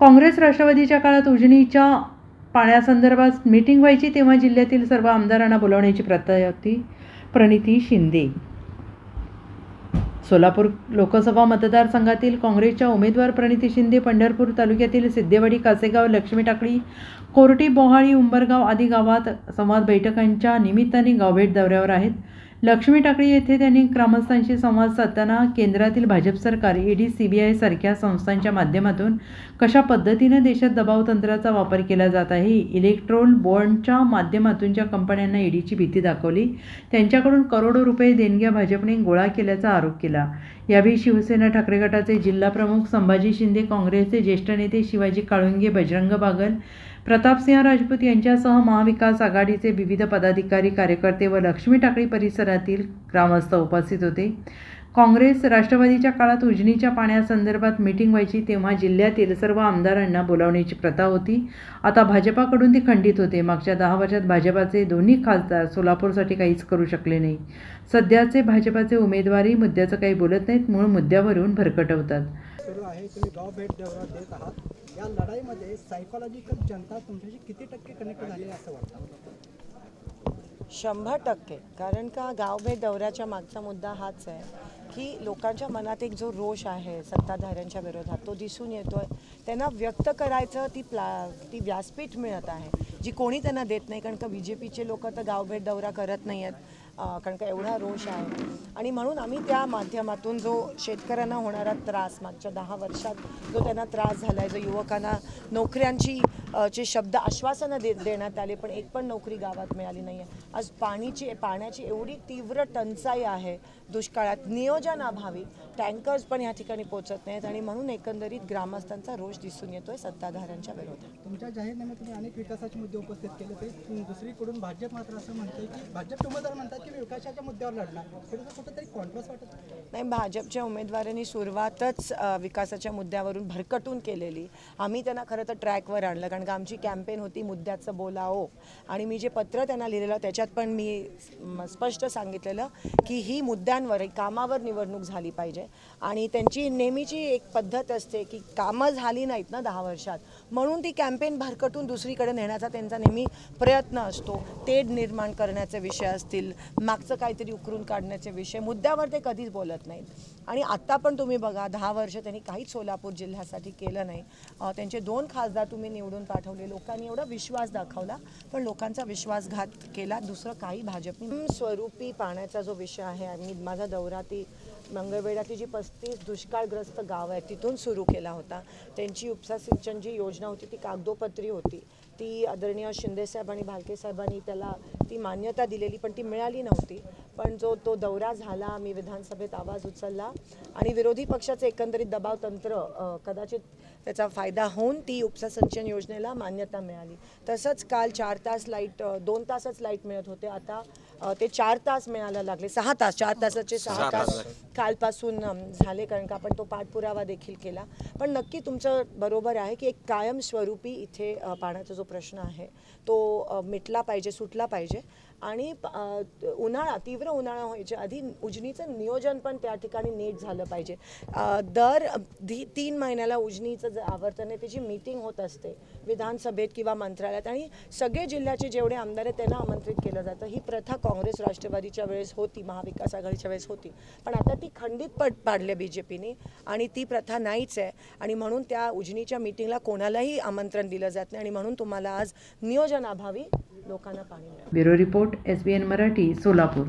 काँग्रेस राष्ट्रवादीच्या काळात उजनीच्या पाण्यासंदर्भात मीटिंग व्हायची तेव्हा जिल्ह्यातील सर्व आमदारांना बोलावण्याची प्रथा होती प्रणिती शिंदे. सोलापूर लोकसभा मतदारसंघातील काँग्रेसच्या उमेदवार प्रणिती शिंदे पंढरपूर तालुक्यातील सिद्धेवाडी कासेगाव लक्ष्मी टाकळी कोरटी बोहाळी उंबरगाव आदी गावात संवाद बैठकांच्या निमित्ताने गावभेट दौऱ्यावर आहेत. लक्ष्मी टाकळी येथे त्यांनी ग्रामस्थांशी संवाद साधताना केंद्रातील भाजप सरकार ईडी सीबीआय सारख्या संस्थांच्या माध्यमातून कशा पद्धतीने देशात दबाव तंत्राचा वापर केला जात आहे इलेक्ट्रोल बॉन्डच्या माध्यमातून ज्या कंपन्यांना ईडीची भीती दाखवली त्यांच्याकडून करोडो रुपये देणग्या भाजपने गोळा केल्याचा आरोप केला. यावेळी शिवसेना ठाकरे गटाचे जिल्हाप्रमुख संभाजी शिंदे काँग्रेसचे ज्येष्ठ नेते शिवाजी काळुंगे बजरंग बागल प्रतापसिंह राजपूत यांच्यासह महाविकास आघाडीचे विविध पदाधिकारी कार्यकर्ते व लक्ष्मी टाकळी परिसरातील ग्रामस्थ उपस्थित होते. काँग्रेस राष्ट्रवादीच्या काळात उजनीच्या पाण्यासंदर्भात मीटिंग व्हायची तेव्हा जिल्ह्यातील सर्व आमदारांना बोलावण्याची प्रथा होती. आता भाजपाकडून ती खंडित होते. मागच्या दहा वर्षात भाजपाचे दोन्ही खासदार सोलापूरसाठी काहीच करू शकले नाही. सध्याचे भाजपाचे उमेदवारी मुद्द्याचं काही बोलत नाहीत मूळ मुद्द्यावरून भरकटवतात. या लढाईमध्ये सायकोलॉजिकल जनता तुमच्याशी किती टक्के कनेक्ट झाली आहे असं वाटतं? शंभर टक्के. कारण का गावभेट दौऱ्याच्या मागचा मुद्दा हाच आहे. की लोकांच्या मनात एक जो रोष आहे सत्ताधाऱ्यांच्या विरोधात तो दिसून येतोय. त्यांना व्यक्त करायचं ती प्ला ती व्यासपीठ मिळत आहे जी कोणी त्यांना देत नाही. कारण का बी जे पीचे लोक तर गावभेट दौरा करत नाही आहेत कारण का एवढा रोष आहे. आणि म्हणून आम्ही त्या माध्यमातून जो शेतकऱ्यांना होणारा त्रास मागच्या दहा वर्षात जो त्यांना त्रास झाला आहे जो युवकांना नोकऱ्यांची चे शब्द आश्वासनं दे देण्यात आले पण एक पण नोकरी गावात मिळाली नाही आहे आज पाणीची पाण्याची एवढी तीव्र टंचाई आहे दुष्काळात. नियोजनाभावी टँकर्स पण या ठिकाणी पोचत नाहीत आणि म्हणून एकंदरीत ग्रामस्थांचा रोष दिसून येतोय सत्ताधाऱ्यांच्या विरोधात. तुमच्या जाहीरनाम्यात तुम्ही अनेक विकासाचे मुद्दे उपस्थित केले ते दुसरीकडून भाजप मात्र असं म्हणते की भाजप उमेदवार म्हणतात की विकासाच्या मुद्द्यावर लढणार. कुठंतरी कॉन्ट्रास्ट वाटत नाही? भाजपच्या उमेदवारांनी सुरुवातच विकासाच्या मुद्द्यावरून भरकटून केलेली. आम्ही त्यांना खरं तर ट्रॅकवर आणलं कारण का आमची कॅम्पेन होती मुद्द्याचं बोलाओ आणि मी जे पत्र त्यांना लिहिलेलं त्याच्यात पण मी म, स्पष्ट सांगितलेलं की ही मुद्द्यांवर कामावर निवडणूक झाली पाहिजे. आणि त्यांची नेहमीची एक पद्धत असते की कामं झाली नाहीत ना दहा वर्षात म्हणून ती कॅम्पेन भरकटून दुसरीकडे नेण्याचा त्यांचा नेहमी प्रयत्न असतो. तेढ निर्माण करण्याचे विषय असतील मागचं काहीतरी उकरून काढण्याचे विषय मुद्द्यावर ते कधीच बोलत नाहीत. आणि आत्ता पण तुम्ही बघा दहा वर्ष त्यांनी काहीच सोलापूर जिल्ह्यासाठी केलं नाही. त्यांचे दोन खासदार तुम्ही निवडून पाठवले. लोकांनी एवढा विश्वास दाखवला पण लोकांचा विश्वासघात केला. दुसरं काही भाजपने स्वरूपी पाण्याचा जो विषय आहे आणि माझा दौरा ती मंगळवेढ्यातली जी पस्तीस दुष्काळग्रस्त गाव आहे तिथून सुरू केला होता. त्यांची उपसा सिंचन जी योजना होती ती कागदोपत्री होती. ती आदरणीय शिंदेसाहेब आणि भालके साहेबांनी त्याला ती मान्यता दिलेली पण ती मिळाली नव्हती. पण जो तो दौरा झाला मी विधानसभेत आवाज उचलला आणि विरोधी पक्षाचं एकंदरीत दबाव तंत्र कदाचित त्याचा फायदा होऊन ती उपसा सिंचन योजनेला मान्यता मिळाली. तसंच काल चार तास लाइट दोन तासच लाइट मिळत होते. आता ते चार तास मिळायला लागले. सहा तास चार तासाचे सहा तास कालपासून झाले कारण का आपण तो पाठपुरावा देखील केला. पण नक्की तुमचं बरोबर आहे की एक कायमस्वरूपी इथे पाण्याचा जो प्रश्न आहे तो मिटला पाहिजे सुटला पाहिजे. आणि उन्हाळा तीव्र उन्हाळा व्हायच्या आधी उजनीचं नियोजन पण त्या ठिकाणी नीट झालं पाहिजे. दर धी तीन महिन्याला उजनीचं जे आवर्तन आहे त्याची मीटिंग होत असते विधानसभेत किंवा मंत्रालयात. आणि सगळे जिल्ह्याचे जेवढे आमदार आहेत त्यांना आमंत्रित केलं जातं. ही प्रथा काँग्रेस राष्ट्रवादीच्या वेळेस होती महाविकास आघाडीच्या वेळेस होती. पण आता ती खंडित पट पाडली बी जे पीने आणि ती प्रथा नाहीच आहे. आणि म्हणून त्या उजनीच्या मीटिंगला कोणालाही आमंत्रण दिलं जात नाही आणि म्हणून तुम्हाला आज नियोजनाभावी लोकांना पाणी मिळालं. Bureau report S B N Marathi Solapur.